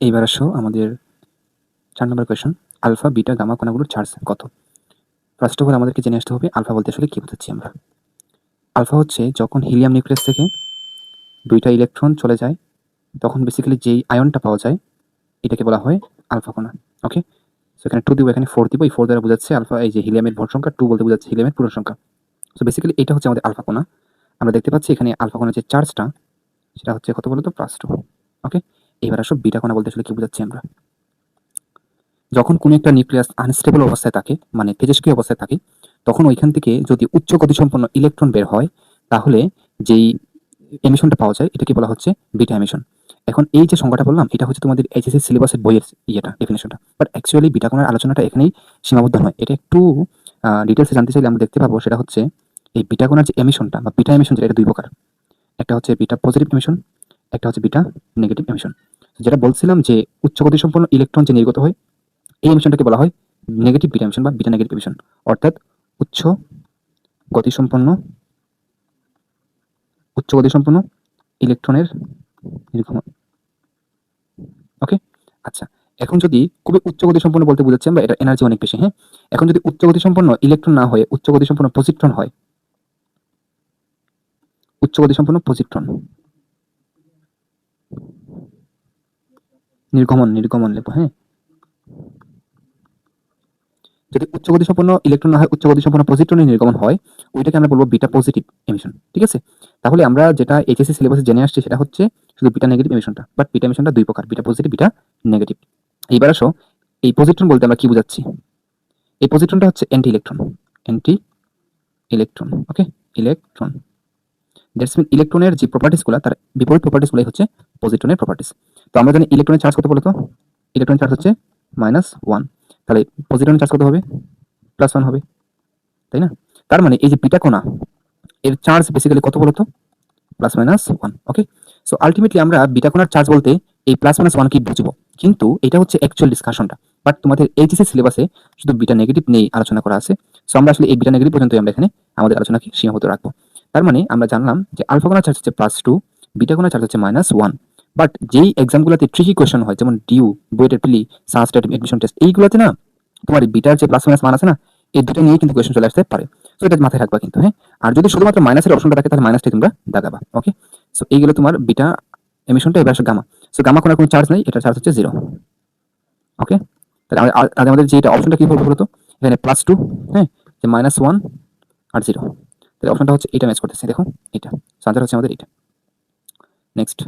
এইবার আসো আমাদের চার নম্বর কোয়েশন আলফা, বিটা, গামা কণাগুলোর চার্জ কত? ফার্স্ট অফ অল আমাদেরকে জেনে আসতে হবে আলফা বলতে আসলে কী বোঝাচ্ছি আমরা। আলফা হচ্ছে যখন হিলিয়াম নিউক্লিয়াস থেকে দুইটা ইলেকট্রন চলে যায়, তখন বেসিক্যালি যেই আয়নটা পাওয়া যায়, এটাকে বলা হয় আলফা কণা ওকে সো এখানে টু দিব, এখানে ফোর দিব, এই ফোর দ্বারা বোঝাচ্ছে আলফা, এই যে হিলিয়ামের ভর সংখ্যা টু বলতে বোঝাচ্ছে হিলিয়ামের পূর্ণ সংখ্যা। সো বেসিক্যালি এটা হচ্ছে আমাদের আলফা কণা। আমরা দেখতে পাচ্ছি এখানে আলফা কণার যে চার্জটা সেটা হচ্ছে কত বলতো? প্লাস টু ওকে এবার আসো বিটা কণা বলতে আসলে কি বোঝাচ্ছি আমরা? যখন কোনো একটা নিউক্লিয়াস আনস্টেবল অবস্থায় থাকে মানে তেজস্ক্রিয় অবস্থায় থাকে, তখন ওইখান থেকে যদি উচ্চ গতিসম্পন্ন ইলেকট্রন বের হয়, তাহলে যেই এমিশনটা পাওয়া যায়, এটাকে বলা হচ্ছে বিটা এমিশন এখন এই যে সংখ্যাটা বললাম, এটা হচ্ছে তোমাদের এইচএসসি সিলেবাসের বইয়ের ইয়েটা ডেফিনেশনটা বাট অ্যাকচুয়ালি বিটা কোণার আলোচনাটা এখানেই সীমাবদ্ধ নয়। এটা একটু ডিটেলসে জানতে চাইলে আমরা দেখতে পাবো, সেটা হচ্ছে এই বিটা কোণার যে এমিশনটা বা বিটা এমিশন যেটা, এটা দুই প্রকার। একটা হচ্ছে বিটা পজিটিভ এমিশন একটা হচ্ছে বিটা নেগেটিভ এমিশন যেটা বলছিলাম যে উচ্চ গতিসম্পন্ন ইলেকট্রন যে নির্গত হয়, এই এমিশনটাকে বলা হয় নেগেটিভ বিটা এমিশন বা বিটা নেগেটিভ এমিশন অর্থাৎ উচ্চ গতিসম্পন্ন উচ্চ গতিসম্পন্ন ইলেকট্রনের নির্গমন। ওকে আচ্ছা এখন যদি খুবই উচ্চ গতিসম্পন্ন বলতে বুঝাচ্ছি আমরা, এটা এনার্জি অনেক বেশি হ্যাঁ? এখন যদি উচ্চ গতিসম্পন্ন ইলেকট্রন না হয়ে উচ্চ গতিসম্পন্ন পজিট্রন হয় উচ্চ গতিসম্পন্ন পজিট্রন নির্গমন নির্গমন লেখো হ্যাঁ। যদি উচ্চ গতিসম্পন্ন ইলেকট্রন হয়, উচ্চ গতিসম্পন্ন পজিট্রনের নির্গমন হয়, ওইটাকে আমরা বলব বিটা পজিটিভ এমিশন ঠিক আছে? তাহলে আমরা যেটা এইচএসসি সিলেবাসে জেনে আসছি, সেটা হচ্ছে শুধু বিটা নেগেটিভ এমিশনটা বাট বিটা এমিশনটা দুই প্রকার বিটা পজিটিভ বিটা নেগেটিভ এইবার আসো, এই পজিট্রন বলতে আমরা কি বুঝাচ্ছি? এই পজিট্রনটা হচ্ছে anti electron anti electron okay electron that's mean ইলেকট্রনের যে প্রপার্টিসগুলো তার বিপরীত প্রপার্টিসগুলোই হচ্ছে পজিট্রনের প্রপার্টিস তো আমরা জানি ইলেকট্রনের চার্জ কত বলতো? ইলেকট্রনের চার্জ হচ্ছে মাইনাস ওয়ান তাহলে পজিট্রনের চার্জ কত হবে? প্লাস ওয়ান হবে। তাই না? তার মানে এই যে বিটা কোনা এর চার্জ বেসিক্যালি কত বলতো? Plus minus one okay so ultimately আমরা বিটা কোনার চার্জ বলতে এই প্লাস মাইনাস ওয়ান কি বুঝব। কিন্তু এটা হচ্ছে অ্যাকচুয়াল ডিসকাশনটা বাট তোমাদের এইচএসসি সিলেবাসে শুধু বিটা নেগেটিভ নেই আলোচনা করা আছে। সো আমরা আসলে এই বিটা নেগেটিভ পর্যন্ত আমরা এখানে আমাদের আলোচনাকে সীমাবদ্ধ রাখব। তার মানে আমরা জানলাম যে আলফা কোনার চার্জ হচ্ছে প্লাস টু বিটা কোনার চার্জ হচ্ছে মাইনাস ওয়ান বাট যেই এক্সামগুলোতে ট্রিকি কোয়েশন হয়, যেমন ডিউ বুয়েটের পিলি এডমিশন টেস্ট এইগুলোতে না তোমার বিটার যে প্লাস মাইনাস মান আছে না, এই দুটো নিয়ে কিন্তু কোয়েশন চলে আসতে পারে। সো এটা মাথায় রাখবা কিন্তু হ্যাঁ? আর যদি শুধুমাত্র মাইনাসের অপশনটা থাকে, তাহলে মাইনাসটাই তোমরা দাগাবা ওকে সো এইগুলো তোমার বিটা এমিশনটা এবার আসে গামা সো গামা কোনার কোনো চার্জ নেই, এটা চার্জ হচ্ছে জিরো ওকে তাহলে আমাদের যে এটা অপশনটা কি বলব বলতো? এখানে প্লাস টু হ্যাঁ? যে মাইনাস ওয়ান আর জিরো তাহলে অপশনটা হচ্ছে এটা ম্যাচ করতেছে, দেখো এটা সো আনসার হচ্ছে আমাদের এটা নেক্সট